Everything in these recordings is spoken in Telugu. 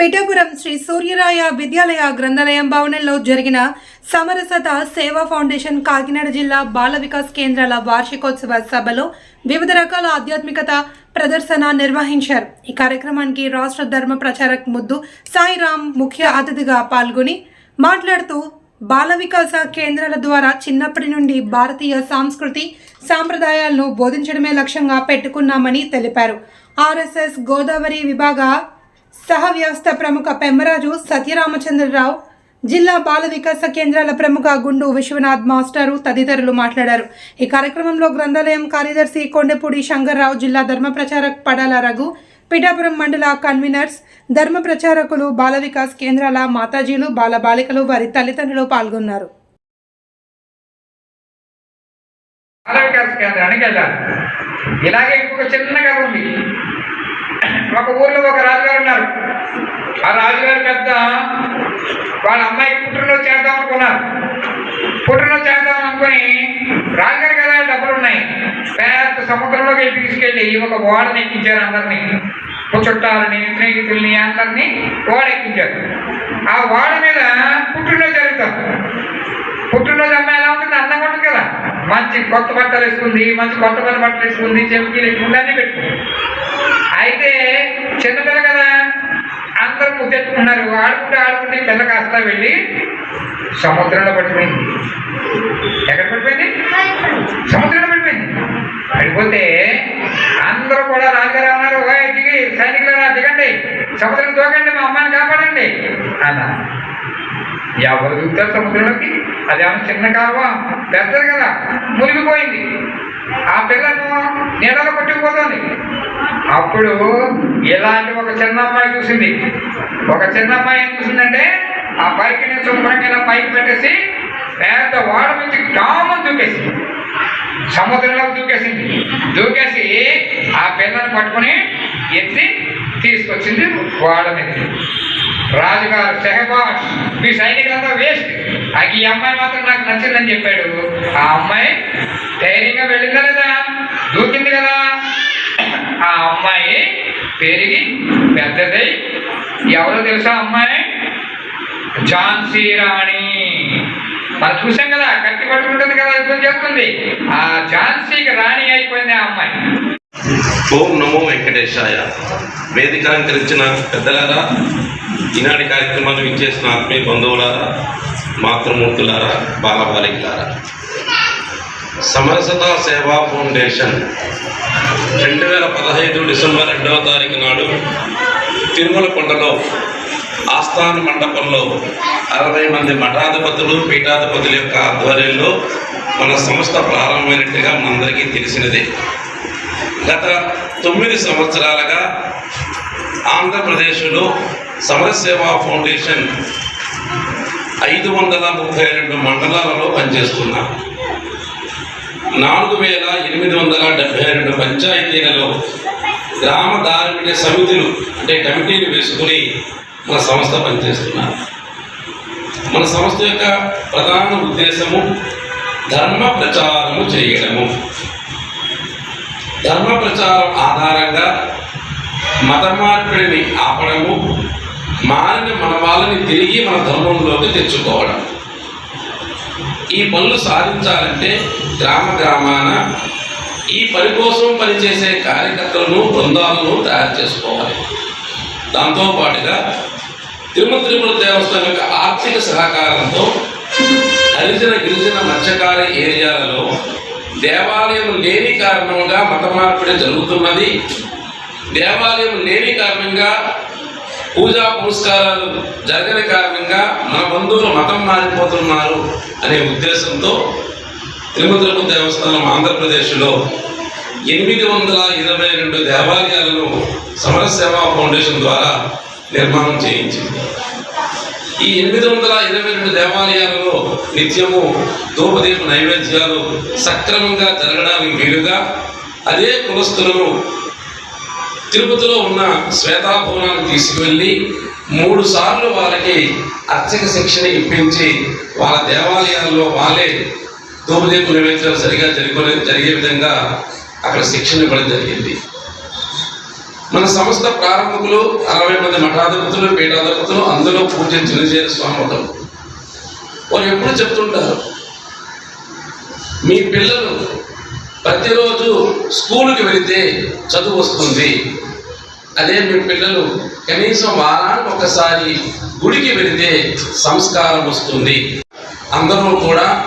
పిఠాపురం శ్రీ సూర్యరాయ విద్యాలయ గ్రంథాలయం భవనంలో జరిగిన సమరసత సేవా ఫౌండేషన్ కాకినాడ జిల్లా బాల వికాస్ కేంద్రాల వార్షికోత్సవ సభలో వివిధ రకాల ఆధ్యాత్మికత ప్రదర్శన నిర్వహించారు. ఈ కార్యక్రమానికి రాష్ట్ర ధర్మ ప్రచారక్ ముద్దు సాయిరామ్ ముఖ్య అతిథిగా పాల్గొని మాట్లాడుతూ బాల వికాస కేంద్రాల ద్వారా చిన్నప్పటి నుండి భారతీయ సాంస్కృతి సాంప్రదాయాలను బోధించడమే లక్ష్యంగా పెట్టుకున్నామని తెలిపారు. ఆర్ఎస్ఎస్ గోదావరి విభాగ సహ వ్యవస్థ ప్రముఖ పెమ్మరాజు సత్యరామచంద్రరావు జిల్లా బాల వికాస కేంద్రాల ప్రముఖ గుండు విశ్వనాథ్ మాస్టారు తదితరులు మాట్లాడారు. ఈ కార్యక్రమంలో గ్రంథాలయం కార్యదర్శి కొండపూడి శంకర్రావు జిల్లా ధర్మ ప్రచారక్ పడాల రఘు పిఠాపురం మండల కన్వీనర్స్ ధర్మ ప్రచారకులు బాల వికాస్ కేంద్రాల మాతాజీలు బాల బాలికలు వారి తల్లిదండ్రులు పాల్గొన్నారు. ఇలాగే ఇంకొక చిన్న కథ ఉంది. ఒక ఊర్లో ఒక రాజుగారు ఉన్నారు. ఆ రాజుగారు పెద్ద వాళ్ళ అమ్మాయి పుట్టినరోజు చేద్దాం అనుకున్నారు. పుట్టినరోజు చేద్దాం అనుకుని రాజుగారు కదా డబ్బులు ఉన్నాయి. పెద్ద సముద్రంలోకి వెళ్ళి తీసుకెళ్ళి ఒక ఓడని ఎక్కించారు అందరినీ. చుట్టాలని స్నేహితుల్ని అందరినీ ఓడ ఎక్కించారు. ఆ ఓడ మీద పుట్టినరోజు జరుగుతారు పుట్టినరోజు అమ్మాయి ఎలా ఉంటుంది? అందంగా ఉంటుంది కదా. మంచి కొత్త బట్టలు వేసుకుంది మంచి కొత్త కొత్త బట్టలు వేసుకుంది చెవికి వేసుకుంది అన్ని పెట్టుకుంది. అయితే చిన్నపిల్ల కదా అందరూ ముద్దెట్టుకున్నారు ఆడుకుంటే ఆడుకుంటే పిల్ల కాస్త వెళ్ళి సముద్రంలో పడిపోయింది. ఎక్కడ పడిపోయింది? సముద్రంలో పడిపోయింది. పడిపోతే అందరూ కూడా రాజారా ఉన్నారు దిగి సైనికులు దిగండి. సముద్రం తోకండి మా అమ్మాయిని కాపాడండి. అన్నా ఎవరు చూస్తారు సముద్రంలోకి? అదేమో చిన్న కాలువ పెద్దది కదా మునిగిపోయింది. ఆ పిల్లను నీళ్ళలో కొట్టుకుపోతుంది అప్పుడు ఇలాంటి ఒక చిన్న అమ్మాయి చూసింది. ఒక చిన్న అమ్మాయి ఏం చూసిందంటే ఆ పైకి నేను శుభ్రంగా ఇలా పైకి పెట్టేసి పెద్ద వాడ నుంచి డామని దూకేసింది. సముద్రంలోకి దూకేసింది. దూకేసి ఆ పిల్లని పట్టుకొని ఎత్తి తీసుకొచ్చింది వాడ మీద రాజుగారు షెహబాష్ మీ సైనికులంతా వేస్ట్. నాకు ఈ అమ్మాయి మాత్రం నాకు నచ్చిందని చెప్పాడు. ఆ అమ్మాయి ధైర్యంగా వెళ్ళిందా లేదా? దూకింది కదా. ఆ అమ్మాయి పెరిగి పెద్దదై ఎవరో తెలుసా అమ్మాయి? ఝాన్సీ రాణి. మనం చూసాం కదా కత్తి పట్టుకుంటుంది కదా యుద్ధం చేస్తుంది. ఆ ఝాన్సీకి రాణి అయిపోయింది ఆ అమ్మాయి ఓం నమో వెంకటేశాయ. వేదిక అలంకరించిన పెద్దలారా ఈనాటి కార్యక్రమాన్ని విచ్చేసిన ఆత్మీయ బంధువులారా మాతృమూర్తులారా బాలబాలికలారా. సమరసత సేవా ఫౌండేషన్ రెండు వేల పదహైదు డిసెంబర్ రెండవ తారీఖు నాడు తిరుమల కొండలో ఆస్థాన మండపంలో అరవై మంది మఠాధిపతులు పీఠాధిపతుల యొక్క ఆధ్వర్యంలో మన సంస్థ ప్రారంభమైనట్టుగా మనందరికీ తెలిసినదే. గత తొమ్మిది సంవత్సరాలుగా ఆంధ్రప్రదేశ్లో సమరసేవా ఫౌండేషన్ ఐదు వందల ముప్పై రెండు మండలాలలో పనిచేస్తున్నా నాలుగు వేల ఎనిమిది వందల డెబ్బై రెండు పంచాయతీలలో గ్రామ ధార్మిక సమితులు అంటే కమిటీలు వేసుకుని మన సంస్థ పనిచేస్తున్నారు. మన సంస్థ యొక్క ప్రధాన ఉద్దేశము ధర్మ ప్రచారము చేయడము. ధర్మ ప్రచారం ఆధారంగా మత మార్పిడిని ఆపడము మారిన మన వాళ్ళని తిరిగి మన ధర్మంలోకి తెచ్చుకోవడం. ఈ పనులు సాధించాలంటే గ్రామ గ్రామాన ఈ పని కోసం పనిచేసే కార్యకర్తలను బృందాలను తయారు చేసుకోవాలి. దాంతోపాటుగా తిరుమల తిరుమల దేవస్థానం యొక్క ఆర్థిక సహకారంతో హరిజన గిరిజన మత్స్యకార ఏరియాలలో దేవాలయం లేని కారణంగా మత మార్పిడి జరుగుతున్నది. దేవాలయం లేని కారణంగా పూజా పురస్కారాలు జరగని కారణంగా మన బంధువులు మతం మారిపోతున్నారు అనే ఉద్దేశంతో తిరుమల దేవస్థానం ఆంధ్రప్రదేశ్లో ఎనిమిది వందల ఇరవై రెండు దేవాలయాలను సమరసేవా ఫౌండేషన్ ద్వారా నిర్మాణం చేయించింది. ఈ ఎనిమిది వందల ఇరవై రెండు దేవాలయాలలో నిత్యము ధూపదీప నైవేద్యాలు సక్రమంగా జరగడానికి వీలుగా అదే కులస్తులను తిరుపతిలో ఉన్న శ్వేతాభవనానికి తీసుకువెళ్ళి మూడు సార్లు వాళ్ళకి అర్చక శిక్షణ ఇప్పించి వాళ్ళ దేవాలయాల్లో వాళ్ళే ధూపదీప నైవేద్యాలు సరిగా జరిగే జరిగే విధంగా అక్కడ శిక్షణ ఇవ్వడం జరిగింది. మన సంస్థ ప్రారంభకులు అరవై మంది మఠాధిపతులు పీఠాధిపతులు అందులో పూజించిన చిన్నచేరి స్వామి వారు ఎప్పుడు చెప్తుంటారు మీ పిల్లలు ప్రతిరోజు స్కూల్కి వెళితే చదువు వస్తుంది. అదే మీ పిల్లలు కనీసం వారానికి ఒకసారి గుడికి వెళితే సంస్కారం వస్తుంది. అందరూ కూడా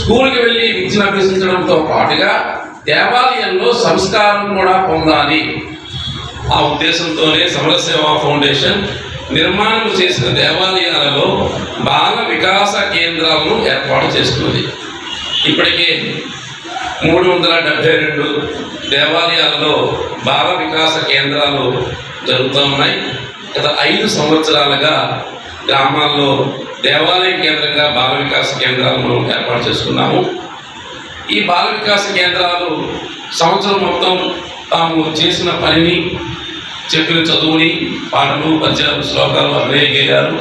స్కూల్కి వెళ్ళి విద్యను అభ్యసించడంతో పాటుగా దేవాలయంలో సంస్కారం కూడా పొందాలి. ఆ ఉద్దేశంతోనే సమరసేవా ఫౌండేషన్ నిర్మాణం చేసిన దేవాలయాలలో బాల వికాస కేంద్రాలను ఏర్పాటు చేస్తున్నది. ఇప్పటికే మూడు వందల డెబ్బై రెండు దేవాలయాలలో బాల వికాస కేంద్రాలు జరుగుతూ ఉన్నాయి. గత ఐదు సంవత్సరాలుగా గ్రామాల్లో దేవాలయ కేంద్రంగా బాల వికాస కేంద్రాలను ఏర్పాటు చేసుకున్నాము ఈ బాల వికాస కేంద్రాలు సంవత్సరం మొత్తం తాము చేసిన పనిని చెప్పిన చదువుని పాటలు పద్యాలు శ్లోకాలు అభినయ గేయాలు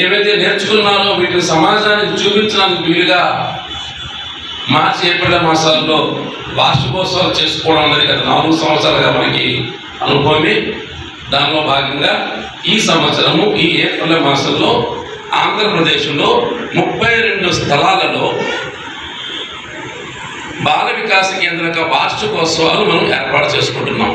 ఏవైతే నేర్చుకున్నారో వీటిని సమాజానికి చూపించడానికి వీలుగా మార్చి ఏప్రిల్ మాసాల్లో వార్షికోత్సవాలు చేసుకోవడం అనేది గత నాలుగు సంవత్సరాలుగా మనకి అనుభవమే. దానిలో భాగంగా ఈ సంవత్సరము ఈ ఏప్రిల్ మాసంలో ఆంధ్రప్రదేశ్లో ముప్పై రెండు స్థలాలలో బాల వికాస కేంద్ర యొక్క వార్షికోత్సవాలు మనం ఏర్పాటు చేసుకుంటున్నాం.